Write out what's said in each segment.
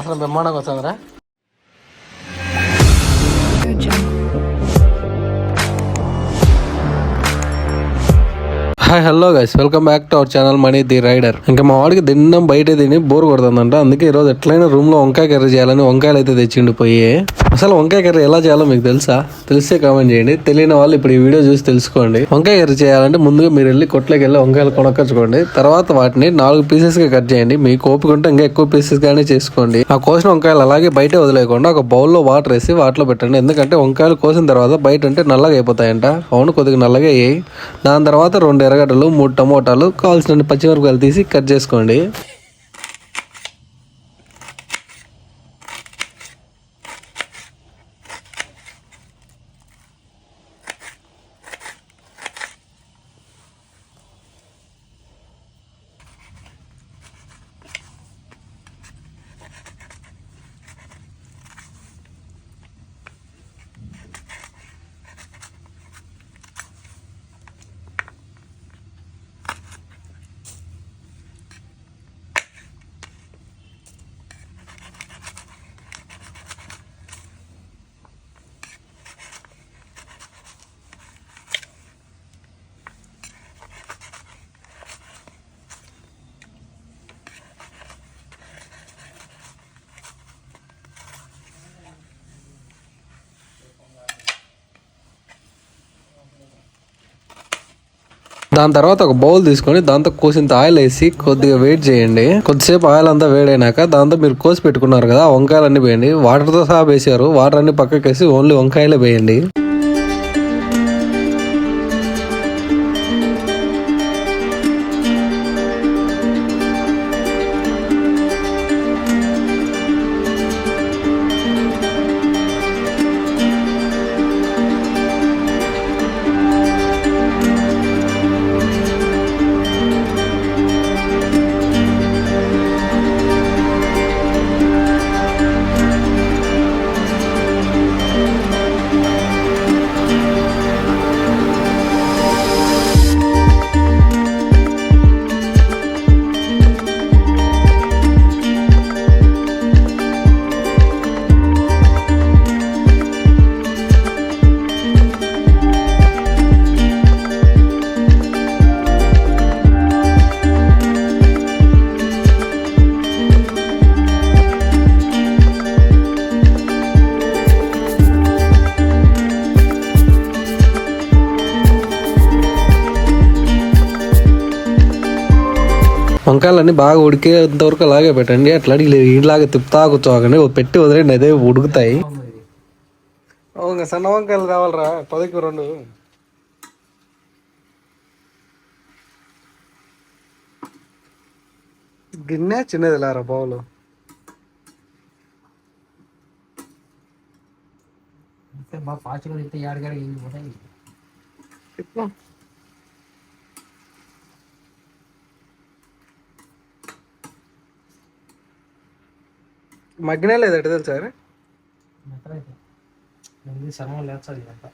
అసలు బ్రహ్మాండంగా వస్తుందిరా. Hi hello guys welcome back to our channel money the rider ఇంకా మా వాడికి దిన్నం బయట తిని బోర్ కొడుతుందంట. అందుకే ఈ రోజు ఎట్లయినా రూమ్లో వంకాయ కర్రీ చేయాలని వంకాయలు అయితే తెచ్చిండు పోయి. అసలు వంకాయ కర్రీ ఎలా చేయాలో మీకు తెలుసా? తెలిస్తే కామెంట్ చేయండి. తెలియని వాళ్ళు ఇప్పుడు ఈ వీడియో చూసి తెలుసుకోండి. వంకాయ కర్రీ చేయాలంటే ముందుగా మీరు వెళ్ళి కొట్లోకి వెళ్ళి వంకాయలు కొనక్కొచ్చుకోండి తర్వాత వాటిని నాలుగు పీసెస్గా కట్ చేయండి. మీకు ఓపిక ఉంటే ఇంకా ఎక్కువ పీసెస్గానే చేసుకోండి. ఆ కోసిన వంకాయలు అలాగే బయట వదిలేయకుండా ఒక బౌల్లో వాటర్ వేసి వాటిలో పెట్టండి. ఎందుకంటే వంకాయలు కోసిన తర్వాత బయట అంటే నల్లగా అయిపోతాయంట. అవును కొద్దిగా నల్లగా అయ్యాయి. దాని తర్వాత రెండు ఎర్రగడ్డలు మూడు టమోటాలు కావాల్సిన పచ్చిమిరపకాయలు తీసి కట్ చేసుకోండి. దాని తర్వాత ఒక బౌల్ తీసుకొని దాంతో కోసింత ఆయిల్ వేసి కొద్దిగా వెయిట్ చేయండి. కొద్దిసేపు ఆయిల్ అంతా వేడైనాక దాంతో మీరు కోసి పెట్టుకున్నారు కదా వంకాయలు వంకాయలన్నీ వేయండి. వాటర్తో సహా వేసారు వాటర్ అన్ని పక్కకేసి ఓన్లీ వంకాయలే వేయండి. వంకాయలన్నీ బాగా ఉడికేంత వరకు అలాగే పెట్టండి. అట్లా ఇలాగే తిప్పుతా కూర్చోకండి పెట్టి వదిలేండి అదే ఉడుకుతాయి. అవును సన్న వంకాయలు కావాలరా. పదికి రెండు. గిన్నె చిన్నది లేరా బౌలు? బాగా ఫాస్ట్గా వెళ్తే ఏడగాడ ఏం పోతాయి తిప్పు మగ్గినా లేదు ఎటు తెలుసా? శర్మం ఇదంతా.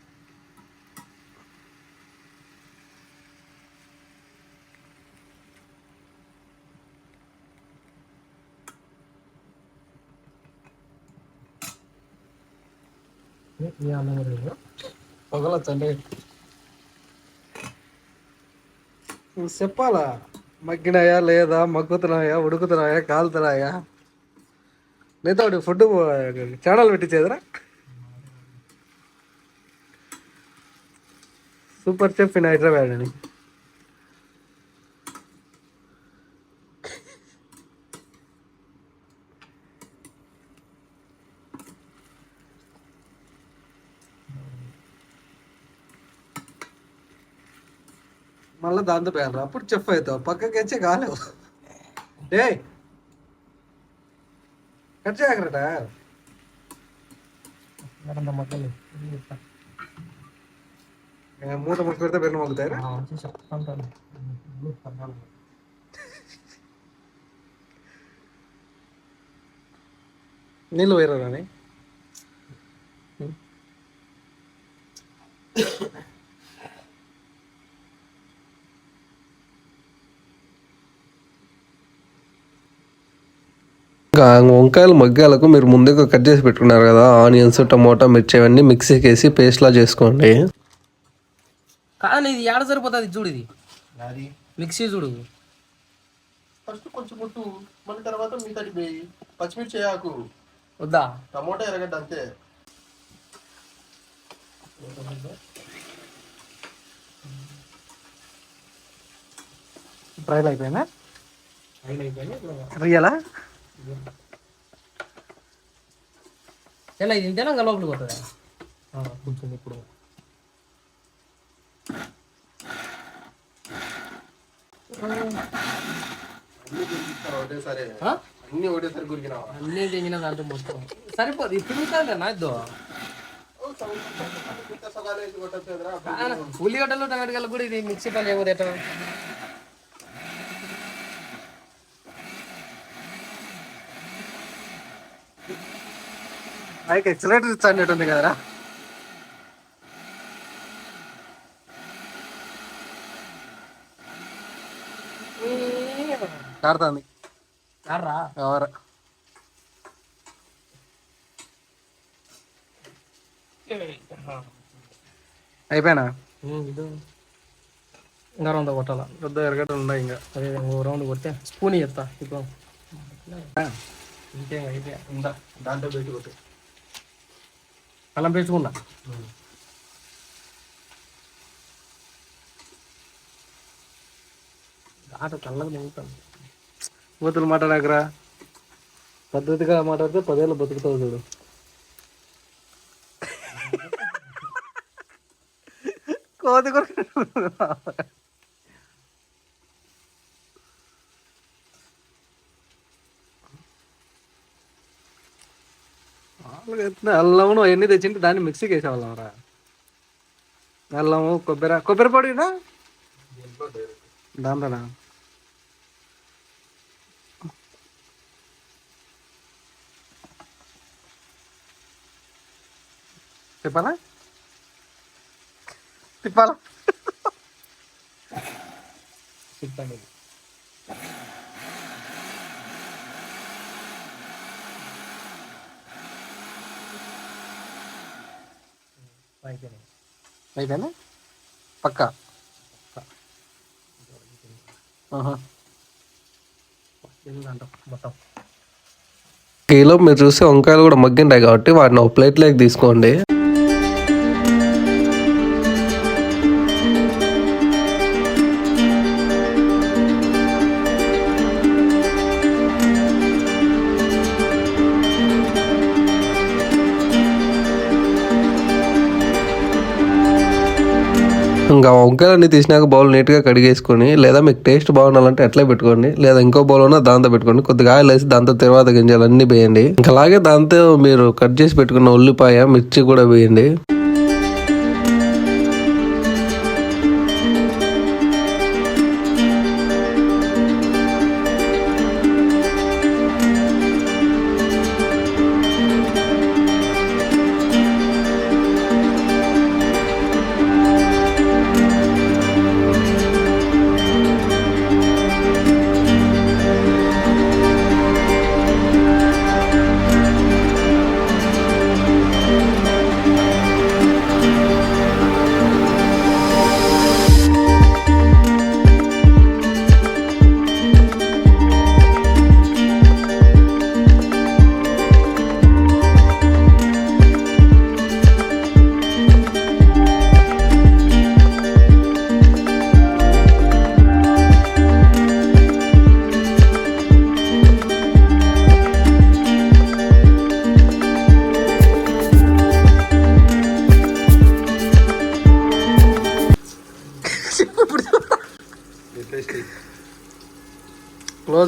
లేదు పొగలొచ్చండి నువ్వు చెప్పాలా? మగ్గినాయా లేదా? మగ్గుతున్నాయా? ఉడుకుతున్నాయా? కాలుతున్నాయా? నీతో ఫుడ్ ఛానల్ పెట్టించేదిరా సూపర్ చెఫ్ ఇన్ హైదరాబాద్ అని. మళ్ళీ దాంతో పేరు అప్పుడు చెఫ్ అవుతావు. పక్కకి వచ్చే కాలేవు. ఏ కట్ చేయకరట ఏడంత మొక్కలు ఇది చెప్తా. మూత ముక్క పెడితే బెల్లం మొగ్గుతాయి ఆ, వచ్చి చెప్తాను ఇప్పుడు పద్నాలుగు నీళ్ళు పోయిరాని ఇంకా వంకాయలు మగ్గాలకు మీరు ముందుగా కట్ చేసి పెట్టుకున్నారు కదా ఆనియన్స్ టమోటా మిర్చి అవన్నీ మిక్సీకి వేసి పేస్ట్లా చేసుకోండి. కాదు ఇది ఏడ సరిపోతుంది చూడు ఇది? మిక్సీ చూడు. ఫస్ట్ కొంచెం ముట్టు మళ్ళీ తర్వాత మిగతాది వేయి పచ్చిమిర్చి చేయకు వద్దా? టమోటా ఎరగడ్డ అంతే. ఫ్రైలు అయిపోయినా ఫ్రైలు అయిపోయినా రియలా? ఎలా ఇది ఇంతేనా ఇంకా లోపలికి పోతుందా కొంచెం ఇప్పుడు? అన్ని ఒకటేసారి గురికినావా? అన్నీ తెంగిన దాంట్లో మొత్తం. సరిపోదు. ఇప్పుడు కాదులేనా ఇద్దో? ఉల్లిగడ్డలు టమాటకాయలు కూడా ఇది మిక్సీ పని ఏమో బైక్ ఎక్సలేటర్ ఇచ్చాడు ఉంది కదరా. కారుతుంది. రా ఎవరు? అయిపోయినా? ఇంకా రౌండ్ కొట్టాలా? పెద్ద ఎరగడ్డ ఉన్నాయి ఇంకా. అదే ఓ రౌండ్ కొడితే స్పూన్ చెప్తా ఇప్పుడు ఇంకేం అయిపోయా? ఉందా? దాంట్లో పెట్టి కొట్టు. అల్లం పెంచుకున్నా ఆట చల్లగా బూతులు మాట్లాడకరా? పద్ధతిగా మాట్లాడితే పదేళ్ళు బతుకుతావు చూడు. కోతి కూడా అల్లము అవన్నీ తెచ్చింటే దాన్ని మిక్సీకి వేసేవాళ్ళం రా. అల్లము కొబ్బరి కొబ్బరి పొడినా? దాంతోనా తిప్పాలా? తిప్పాలా? చెప్పండి అయిపోయిందా పక్కా? మొత్తం. మీరు చూస్తే వంకాయలు కూడా మగ్గింటాయి కాబట్టి వాటిని ఒక ప్లేట్లోకి తీసుకోండి. ఇంకా వంకాయలన్నీ తీసినాక బౌల్ నీట్గా కడిగేసుకొని లేదా మీకు టేస్ట్ బాగుండాలంటే అట్లే పెట్టుకోండి లేదా ఇంకో బౌల్ ఉన్నా దాంతో పెట్టుకోండి. కొద్దిగా ఆయిల్ వేసి దాంతో తర్వాత గింజలు అన్ని వేయండి. ఇంకా అలాగే దాంతో మీరు కట్ చేసి పెట్టుకున్న ఉల్లిపాయ మిర్చి కూడా వేయండి.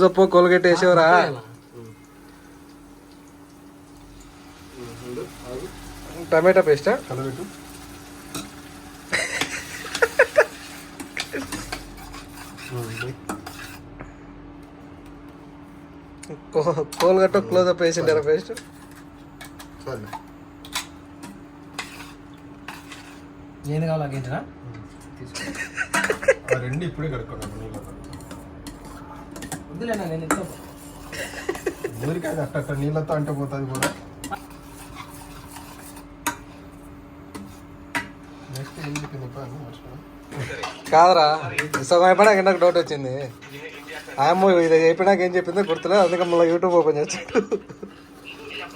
అప్ కోల్గేట్ వేసేవరా టమాటా పేస్టా? కలబెట్టు కోల్గట్ట క్లోజ్ అప్ వేసింటారా పేస్ట్? సరే. ఏంది కావాలి రెండు ఇప్పుడే నీళ్ళతో వద్దులేనా నేను ఎత్తాను ఊరికి అది అట్ట అట్ట నీళ్ళతో అంటే పోతుంది కూడా. నెక్స్ట్ అని మర్చిపోయాను. కాదురా నాకు డౌట్ వచ్చింది. ఆయమ్మ ఇది అయిపోయినాక ఏం చెప్పిందో గుర్తులేదు అందుకే మళ్ళీ యూట్యూబ్ ఓపెన్ చేసి ఇలా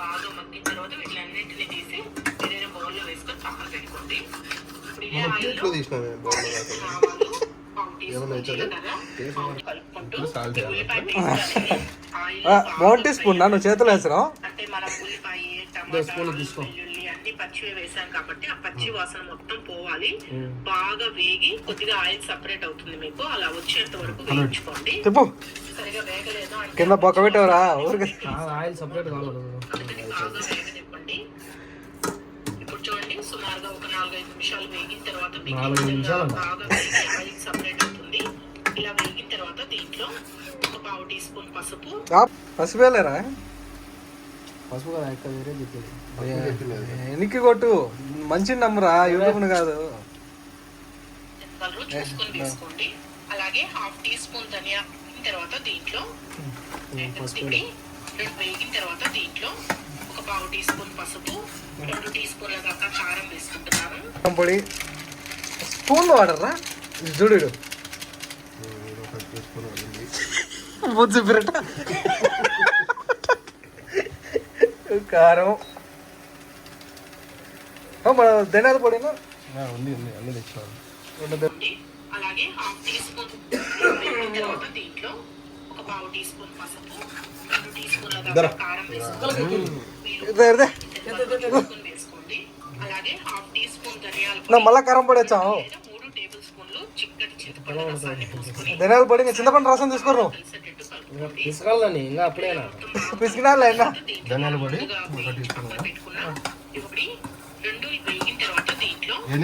బాగా మగ్గిన తర్వాత వీటిలన్నింటినీ తీసి వేరే బౌల్లో వేసుకొని పక్కన పెట్టుకోండి ఇప్పుడు ఇదే మనం ఆయిల్లో ప్లేట్లో తీసినామే బౌల్ దాకా. ఆవాలు పావు టీ ఏమన్నా స్పూన్ నువ్వు చేతులు వేసినావు? అంటే మనం ఉల్లిపాయ టమాటా వెల్లుల్లి అన్ని పచ్చివే వేసాం కాబట్టి ఆ పచ్చి వాసన మొత్తం పోవాలి. బాగా వేగి కొద్దిగా ఆయిల్ సపరేట్ అవుతుంది మీకు. అలా వచ్చేంత వరకు వేయించుకోండి. చెప్పు సరిగా వేగలేదు అంటే కింద బొక్క పెట్టావురా? ఊరికి. ఆయిల్ సపరేట్ కావాలి. అందుకని బాగా వేగనివ్వండి. ఇప్పుడు చూడండి సుమారుగా ఒక నాలుగైదు నిమిషాలు వేగిన తర్వాత? బాగా ఆయిల్ సపరేట్ ఇలా వేగిన తర్వాత దీంట్లో ఒక పావు టీ స్పూన్ పసుపు. పసిపోయలేరా పసుపు కదా ఎక్కడ వేరే చెప్పేది. ఎనికి కొట్టు. మంచి నమ్మరా యూట్యూబ్ కాదు. చూసుకొని వేసుకోండి అలాగే హాఫ్ టీ స్పూన్ ధనియా తర్వాత దీంట్లో రెండు వేగిన తర్వాత దీంట్లో ఒక పావు టీ స్పూన్ పసుపు రెండు టీ స్పూన్ల దాకా కారం వేసుకుంటున్నాను. పొడి. స్పూన్లో వాడరా చూడు. బొజ్జు పిరట కారం ఆ, మన ధనియాల పొడినా ఆ, ఉంది ఉంది అన్ని తెచ్చాను ఉంది. అలాగే హాఫ్ టీ స్పూన్ వేగిన తర్వాత దీంట్లో ఒక పావు టీ స్పూన్ పసుపు రెండు టీ స్పూన్ల దాకా కారం వేసుకోండి. మీరు ఇదే ఇదే చూసుకొని వేసుకోండి. అలాగే హాఫ్ టీ స్పూన్ ధనియాల నా పొడి మళ్ళా కారం పొడి వచ్చాము లేదా మూడు టేబుల్ స్పూన్లు చిక్కటి ధనియాల పొడి చింతపండు రసం తీసుకోరు తీసుకెళ్ళని ఇంకా అప్పుడేనా? పిసికినాలే అయినా ధనియాల పొడి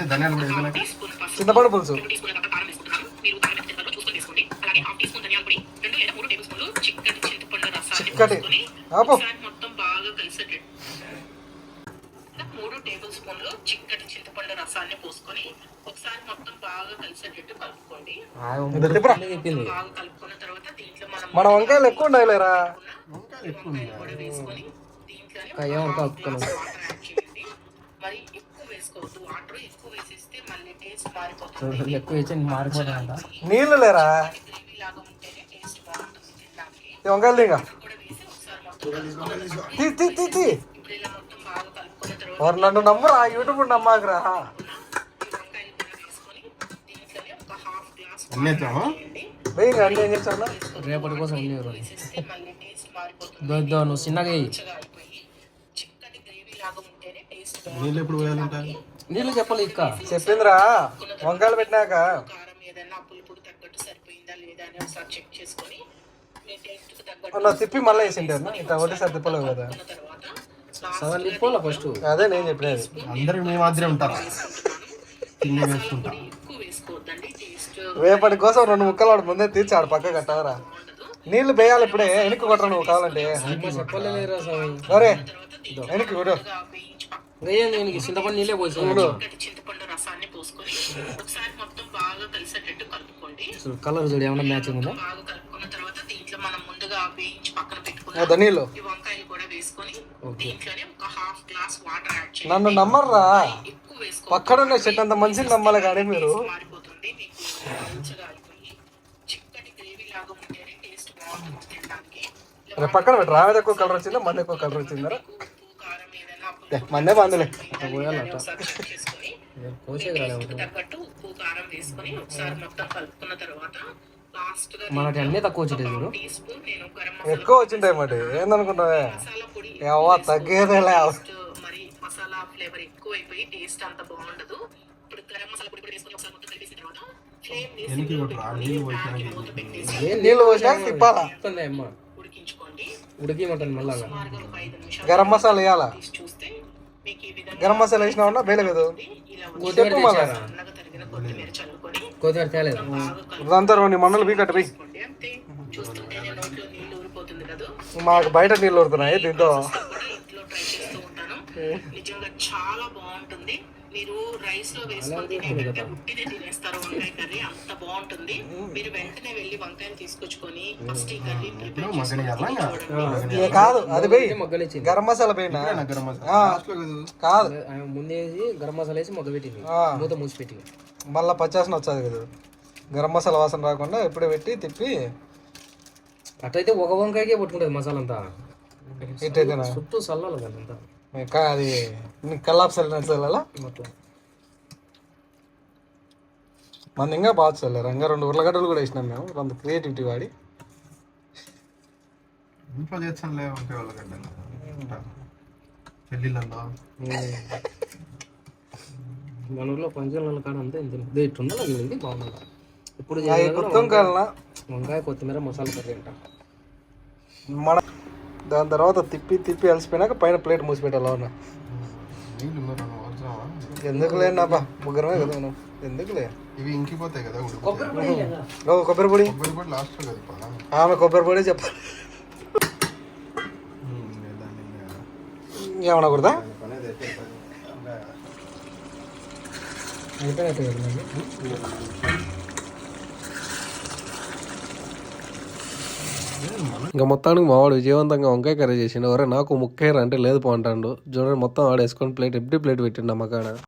ధనియాల పొడి చింతపండు పులుసు. రెండు టీ స్పూన్లు చిక్కటి చింతపండు రసాన్ని పోసుకొని ఒకసారి మొత్తం బాగా కలిసేటట్టు కలుపుకోండి. బాగా కలుపుకున్న తర్వాత దీంట్లో మనం మన వంకాయలు ఎక్కువ ఉండాలిరా. వంకాయలు కూడా వేసుకొని చేయండి. మరి ఎక్కువ వేసుకోవద్దు. వాటర్ ఎక్కువ వేసేస్తే మళ్ళీ టేస్ట్ మారిపోతుంది. ఎక్కువ వేసి మారిపోతాయంట నీళ్ళు లేరా? గ్రేవీ లాగా ఉంటేనే టేస్ట్ బాగుంటుంది తినడానికి. ఈ వంకాయలు ఇంకా కూడా వేసి ఒకసారి మొత్తం వారు నన్ను నమ్మరా? యూట్యూబ్ నమ్మాకరా? వేయండి అన్నీ ఏం చేస్తాను రేపటి కోసం అన్ని నువ్వు చిన్నగా వేయి నీళ్ళు ఎప్పుడు పోయాలంట? నీళ్ళు చెప్పాలి ఇక్క. చెప్పిందిరా. వంకాయలు పెట్టినాక. కారం ఏదైనా పులుపుడు తగ్గట్టు సరిపోయిందా లేదా అని ఒకసారి చెక్ చేసుకొని మీ టేస్ట్కు తగ్గట్టు అలా తిప్పి మళ్ళీ వేసింటారు. ఇట్లా ఒకటేసారి తిప్పలేవు కదా. తిప్పుకోవాలా ఫస్ట్ అదే నేను చెప్పినది. అందరూ మీ మాదిరే ఉంటారా. తిండి వేసుకుంటా. రేపటి కోసం రెండు ముక్కలు వాడు ముందే తీర్చి ఆడ పక్క కట్టవరా? నీళ్ళు వేయాలి ఇప్పుడే. వెనక్కి కొట్టరా నువ్వు కావాలంటే? స్వామి? తర్వాత వెనక్కి ఏం దీనికి చింతపండు నీళ్ళే పోసి చిక్కటి చింతపండు రసాన్ని పోసుకొని ఒకసారి మొత్తం బాగా కలిసేటట్టు కలుపుకోండి. కలర్ చూడు ఏమన్నా మ్యాచింగ్ ఉందా? బాగా కలుపుకున్న తర్వాత దీంట్లో మనం ముందుగా వేయించి పక్కన ఆ పెట్టుకున్న ధనీలు ఈ వంకాయలు కూడా వేసుకొని దీంట్లోనే ఒక హాఫ్ గ్లాస్ వాటర్ యాడ్ చేయండి. నన్ను నమ్మర్రా. ఎక్కువ వేసుకో చెట్టు అంత మంచిని నమ్మాలి కానీ మీరు. మారిపోతుంది మీకు మంచిగా అయిపోయి చిక్కటి గ్రేవీ లాగా ఉంటేనే టేస్ట్ బాగుంటుంది తినడానికి. ఇలా రేపు పక్కన పెట్టు రావేది ఎక్కువ కలర్ వచ్చిందా మన ఎక్కువ కలర్ వచ్చిందా? ఉప్పు కారం ఏదైనా మందే తగ్గట్టు ఉప్పు కారం వేసుకొని ఒకసారి మొత్తం కలుపుకున్న తర్వాత మనకి అన్నీ తక్కువ చూడు. మసాలా ఎక్కువ వచ్చింటాయి మరి. ఏందనుకుంటావే? తగ్గేదేలే టేస్ట్ మరి మసాలా ఫ్లేవర్ ఎక్కువ అయిపోయి టేస్ట్ అంత బాగుండదు. ఇప్పుడు గరం మసాలా పొడి కూడా వేసుకొని ఒకసారి మొత్తం కలిపేసిన తర్వాత ఫ్లేమ్ వేసి నీళ్ళు పోసాక తిప్పాలా? ఉడికించుకోండి. ఉడికిమంటాను మళ్ళా గరం మసాలా వేయాలా? తీసి చూస్తే మీకు ఈ విధంగా గరం మసాలా బేలగదు ఇలా కొత్తిమీర చెప్పు మళ్ళా. కొత్తిమీర చల్లుకొని కొత్తిమీర తేలేదా. బాగా దాంతో రెండు మండలు బీకట్టు పోయి. కలుపుకోండి అంతే చూస్తుంటేనే నోట్లో నీళ్ళు ఊరిపోతుంది కదా. మాకు బయట నీళ్ళు ఊరుతున్నాయి దీంతో. నిజంగా చాలా బాగుంటుంది. మీరు రైస్లో వేసుకొని తినేటంటే ఉట్టిదే తినేస్తారు వంకాయ కర్రీ అంత బాగుంటుంది. మీరు వెంటనే వెళ్ళి వంకాయని తీసుకొచ్చుకొని ఫస్ట్ ఈ కర్రీ ప్రిపేర్ కాదు అది పోయి గరం మసాలా పోయినా గరం మసాలా? కదా ముందేసి గరం మసాలా వేసి మొగ్గ పెట్టింది. మూత మూసి పెట్టింది మళ్ళీ పచ్చాసన వచ్చేది కదా. గరం మసాలా వాసన రాకుండా ఎప్పుడే పెట్టి తిప్పి అట్లయితే ఒక వంకాయకే పట్టుకుంటుంది మసాలా అంతా చుట్టూ చల్లాలి కదా అంతా. అది కల్లాపు చల్లాలా అట్లా మన ఇంకా బాగా చల్లారు. ఇంకా రెండు ఉర్లగడ్డలు కూడా వేసినాం మేము. రెండు క్రియేటివిటీ వాడి. ఇంట్లో వాళ్ళకంటే పెళ్ళిళ్ళల్లో. మన ఊర్లో పంచాల కాడ అంతా ఇంత ఇది ఇట్టు ఉండాలి ఇది బాగుంది ఇప్పుడు వంకాయ కొత్తిమీర మసాలా కర్రీ అంట. మన దాని తర్వాత తిప్పి తిప్పి అలసిపోయినాక పైన ప్లేట్ మూసి పెట్టాలి అవునా? నీళ్ళు ఉన్నారు అవసరమా ఎందుకు లేనబ్బా ముగ్గురమే కదా మనం. ఎందుకులే? ఇవి ఇంకిపోతాయి కదా ఓ కొబ్బరి పొడి? కొబ్బరి లాస్ట్. ఆమె కొబ్బరి పొడి చెప్పాలి. ఉమ్, దాన్ని ఇంకా. ఏమన్నా కుడదా పని అయితే అయిపోతుంది. అయిపోయినట్టు కదా ఇంకా మొత్తానికి మావాడు విజయవంతంగా వంకాయ కర్రీ చేసిండు. ఒరే నాకు ముక్కేర అంటే లేదు పో అంటాడు. చూడండి మొత్తం ఆడేసుకొని ప్లేట్ ఎప్పుడు ప్లేట్ పెట్టిండు అమ్మకాడ